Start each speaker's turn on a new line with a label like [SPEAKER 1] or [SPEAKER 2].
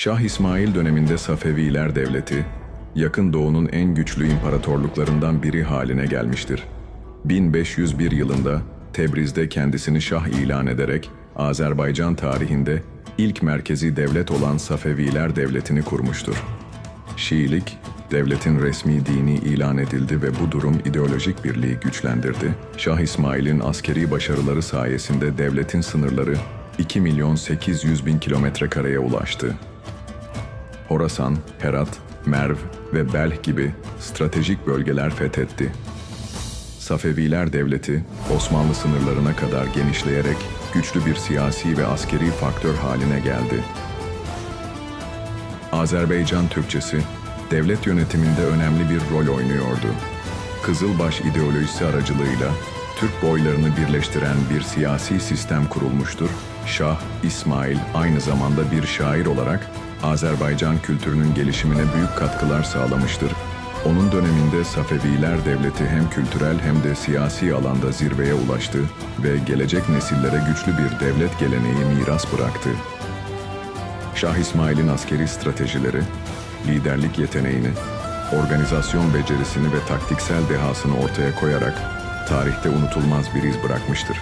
[SPEAKER 1] Şah İsmail döneminde Safeviler Devleti, Yakın Doğu'nun en güçlü imparatorluklarından biri haline gelmiştir. 1501 yılında Tebriz'de kendisini şah ilan ederek Azerbaycan tarihinde ilk merkezi devlet olan Safeviler Devleti'ni kurmuştur. Şiilik, devletin resmi dini ilan edildi ve bu durum ideolojik birliği güçlendirdi. Şah İsmail'in askeri başarıları sayesinde devletin sınırları 2 milyon 800 bin kilometre kareye ulaştı. Horasan, Herat, Merv ve Belh gibi stratejik bölgeler fethetti. Safeviler Devleti, Osmanlı sınırlarına kadar genişleyerek güçlü bir siyasi ve askeri faktör haline geldi. Azerbaycan Türkçesi, devlet yönetiminde önemli bir rol oynuyordu. Kızılbaş ideolojisi aracılığıyla Türk boylarını birleştiren bir siyasi sistem kurulmuştur. Şah İsmail aynı zamanda bir şair olarak Azerbaycan kültürünün gelişimine büyük katkılar sağlamıştır. Onun döneminde Safeviler Devleti hem kültürel hem de siyasi alanda zirveye ulaştı ve gelecek nesillere güçlü bir devlet geleneği miras bıraktı. Şah İsmail'in askeri stratejileri, liderlik yeteneğini, organizasyon becerisini ve taktiksel dehasını ortaya koyarak tarihte unutulmaz bir iz bırakmıştır.